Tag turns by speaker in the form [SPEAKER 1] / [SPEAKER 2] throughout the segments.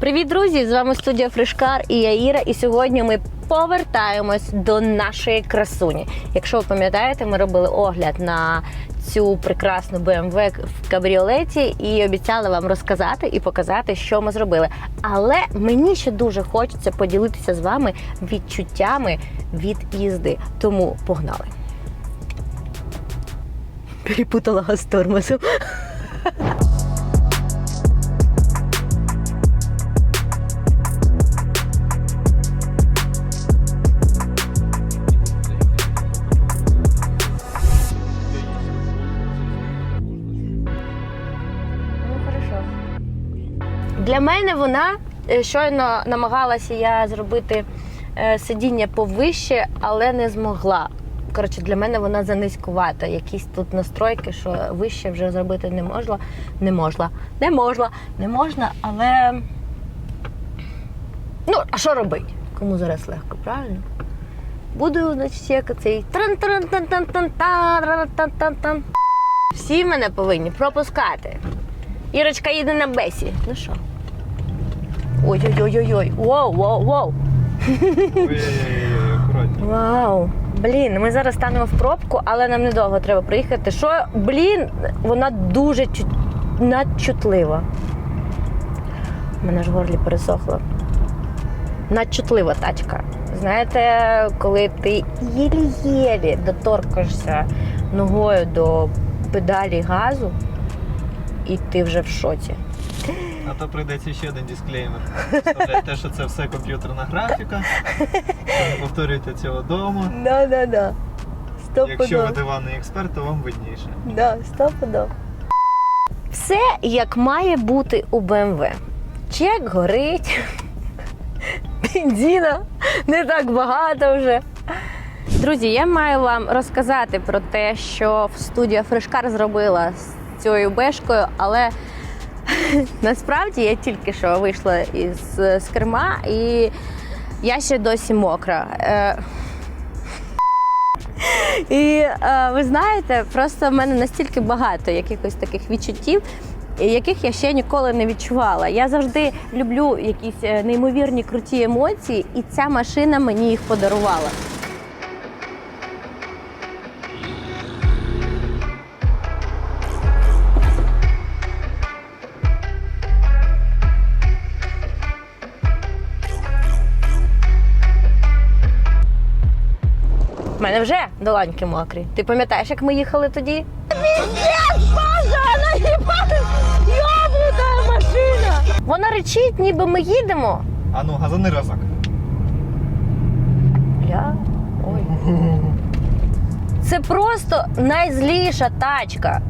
[SPEAKER 1] Привіт, друзі! З вами студія Фришкар і я Іра. І сьогодні ми повертаємось до нашої красуні. Якщо ви пам'ятаєте, ми робили огляд на цю прекрасну BMW в кабріолеті і обіцяли вам розказати і показати, що ми зробили. Але мені ще дуже хочеться поділитися з вами відчуттями від їзди. Тому погнали. Перепутала з тормозом. Для мене вона е, щойно намагалася я зробити е, сидіння повище, але не змогла. Коротше, для мене вона занизькувата. Якісь тут настройки, що вище вже зробити не можна. Не можна. Не можна. Не можна, але. Ну, а що робити? Кому зараз легко, правильно? Буду, значить, як тан Всі мене повинні пропускати. Ірочка їде на бесі. Ну що? Ой-ой-ой-ой. Воу, воу, воу. Вау. Блін, ми зараз станемо в пробку, але нам недовго треба приїхати. Що, блін, вона дуже чу... надчутлива. У мене ж в горлі пересохло. Надчутлива тачка. Знаєте, коли ти єлі-єлі доторкаєшся ногою до педалі газу, і ти вже в шоці.
[SPEAKER 2] А то прийдеться ще один дисклеймер. Вставляйте, що це все комп'ютерна графіка. Не повторюйте цього вдома.
[SPEAKER 1] Да-да-да.
[SPEAKER 2] Якщо ви диванний експерт, то вам видніше.
[SPEAKER 1] Да, стопудов. Все як має бути у БМВ. Чек горить. Бензина не так багато вже. Друзі, я маю вам розказати про те, що студія Фрешкар зробила з цією бешкою, але насправді я тільки що вийшла із з керма і я ще досі мокра. Е, і е, ви знаєте, просто в мене настільки багато якихось таких відчуттів, яких я ще ніколи не відчувала. Я завжди люблю якісь е, неймовірні круті емоції, і ця машина мені їх подарувала. У мене вже долоньки мокрі. Ти пам'ятаєш, як ми їхали тоді? Піздець, Боже, вона йобнута машина! Вона речить, ніби ми їдемо.
[SPEAKER 2] А ну, газани разок.
[SPEAKER 1] Бля, ой. Це просто найзліша тачка,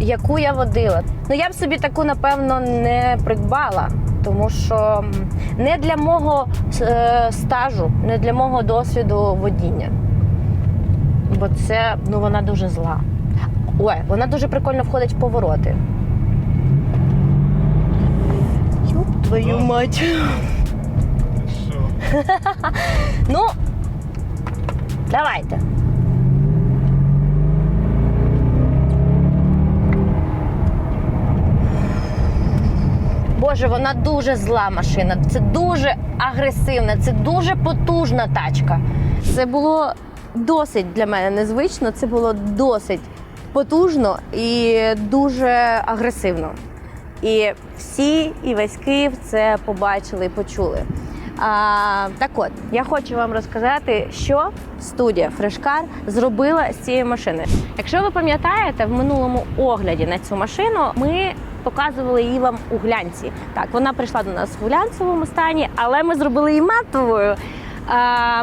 [SPEAKER 1] яку я водила. Ну я б собі таку, напевно, не придбала, тому що не для мого е, стажу, не для мого досвіду водіння. Бо це ну вона дуже зла. Ой, вона дуже прикольно входить в повороти. Ёб твою
[SPEAKER 2] Да.
[SPEAKER 1] мать.
[SPEAKER 2] Що?
[SPEAKER 1] Ну, давайте. Боже, вона дуже зла машина. Це дуже агресивна, це дуже потужна тачка. Це було досить для мене незвично. Це було досить потужно і дуже агресивно. І всі, і весь Київ це побачили і почули. А, так от, я хочу вам розказати, що студія Фрешкар зробила з цією машиною. Якщо ви пам'ятаєте, в минулому огляді на цю машину ми показували її вам у глянці. Так, вона прийшла до нас в глянцевому стані, але ми зробили її матовою.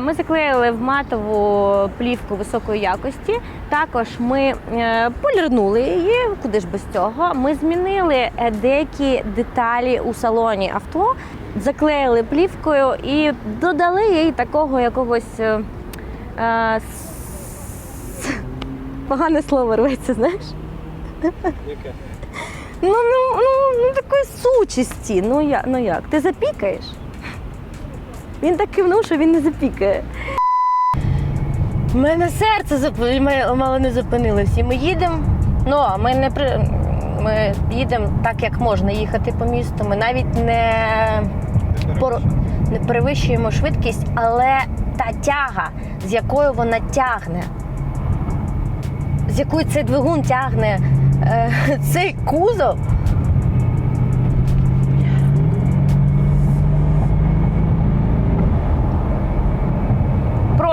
[SPEAKER 1] Ми заклеїли в матову плівку високої якості. Також ми е, полірнули її, куди ж без цього. Ми змінили е, деякі деталі у салоні авто, заклеїли плівкою і додали їй такого якогось. е, Погане слово рветься, знаєш?
[SPEAKER 2] Яке?
[SPEAKER 1] Ну, ну, ну, ну такої сучасті. Ну, я, ну як? Ти запікаєш? Він так кивнув, що він не запікає. У мене серце зап... мало не зупинилось. І ми їдемо. Ну, ми не при... ми їдемо так, як можна їхати по місту. Ми навіть не, пор- не перевищуємо швидкість, але та тяга, з якою вона тягне, з якою цей двигун тягне е, цей кузов.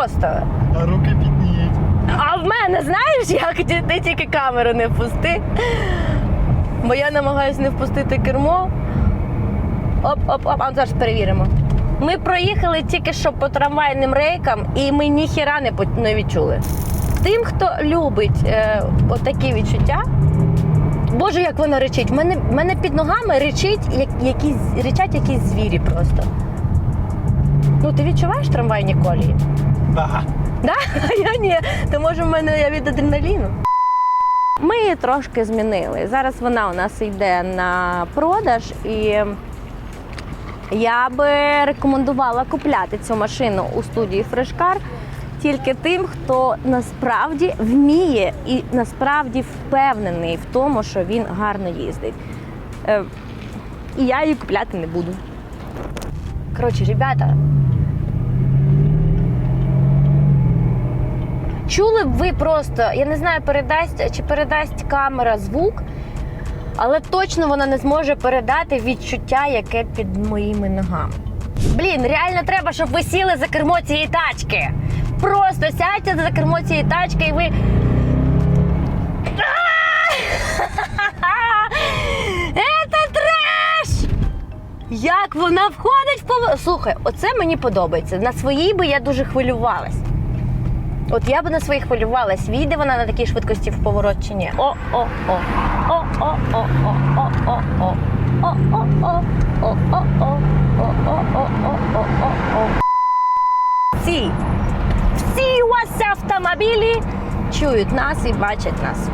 [SPEAKER 1] Просто.
[SPEAKER 2] А руки підніть.
[SPEAKER 1] А в мене знаєш, як ти, ти тільки камеру не впусти. Бо я намагаюся не впустити кермо. Оп-оп-оп, а зараз перевіримо. Ми проїхали тільки що по трамвайним рейкам, і ми ніхіра не, не відчули. Тим, хто любить е, отакі відчуття, Боже, як вона речить. В мене, мене під ногами речить, як, якісь, речать якісь звірі просто. Ну, ти відчуваєш трамвайні колії?
[SPEAKER 2] Да.
[SPEAKER 1] Да? Я ні. То може в мене я від адреналіну. Ми її трошки змінили. Зараз вона у нас йде на продаж, і я би рекомендувала купляти цю машину у студії Фрешкар тільки тим, хто насправді вміє і насправді впевнений в тому, що він гарно їздить. Е, І я її купляти не буду. Коротше, ребята, Чули б ви просто, я не знаю, передасть чи передасть камера звук, але точно вона не зможе передати відчуття, яке під моїми ногами. Блін, реально треба, щоб ви сіли за кермо цієї тачки. Просто сядьте за кермо цієї тачки і ви. Це! Як вона входить в поворот? Слухай, оце мені подобається. На своїй би я дуже хвилювалась. От я б на своїх хвилювалась, війде вона на такій швидкості в поворот чи ні. О, о, о, о, о, о, о, о, о, о, о, о, о, о, о, о, о, о, о, о. Всі, всі у вас автомобілі чують нас і бачать нас.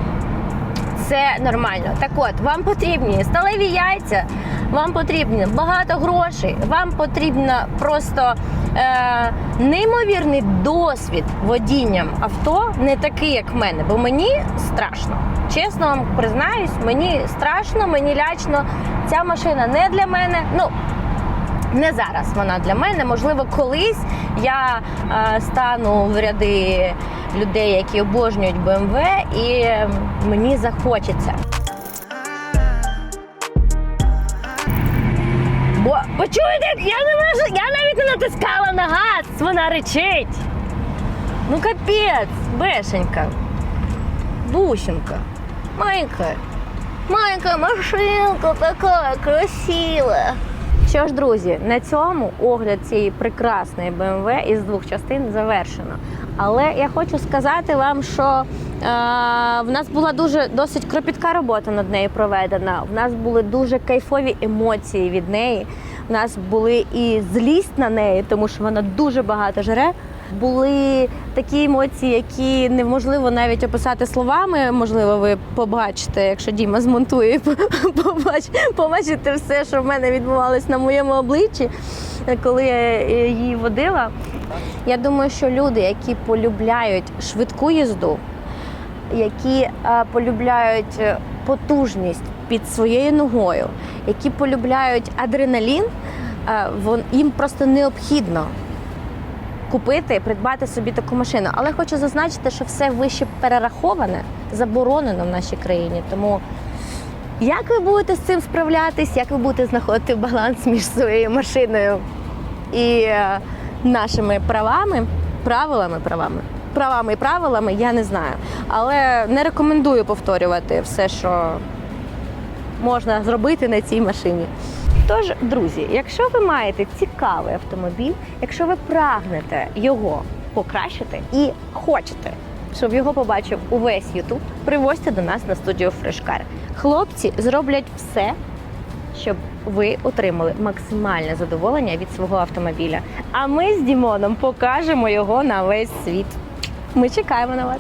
[SPEAKER 1] Це нормально. Так от, вам потрібні сталеві яйця, вам потрібно багато грошей, вам потрібно просто е, неймовірний досвід водінням авто, не такий, як в мене, бо мені страшно. Чесно вам признаюсь, мені страшно, мені лячно. Ця машина не для мене. Ну, не зараз вона для мене. Можливо, колись я е, стану в ряди людей, які обожнюють BMW, і мені захочеться. Бо почуєте, я не можу, я навіть не натискала на газ, вона речить. Ну капець, бешенька, бусинка, маленька, маленька машинка така красива. Що ж, друзі, на цьому огляд цієї прекрасної BMW із двох частин завершено. Але я хочу сказати вам, що е, в нас була дуже досить кропітка робота над нею проведена. В нас були дуже кайфові емоції від неї. У нас були і злість на неї, тому що вона дуже багато жре. Були такі емоції, які неможливо навіть описати словами. Можливо, ви побачите, якщо Діма змонтує, побач- побачите все, що в мене відбувалось на моєму обличчі, коли я її водила. Я думаю, що люди, які полюбляють швидку їзду, які полюбляють е, потужність під своєю ногою, які полюбляють адреналін, е, їм просто необхідно купити, придбати собі таку машину. Але хочу зазначити, що все вище перераховане заборонено в нашій країні. Тому як ви будете з цим справлятись, як ви будете знаходити баланс між своєю машиною і е, нашими правами, правилами, правами, правами і правилами, я не знаю. Але не рекомендую повторювати все, що можна зробити на цій машині. Тож, друзі, якщо ви маєте цікавий автомобіль, якщо ви прагнете його покращити і хочете, щоб його побачив увесь Ютуб, привозьте до нас на студію Фрешкар. Хлопці зроблять все, щоб ви отримали максимальне задоволення від свого автомобіля. А ми з Дімоном покажемо його на весь світ. Ми чекаємо на вас.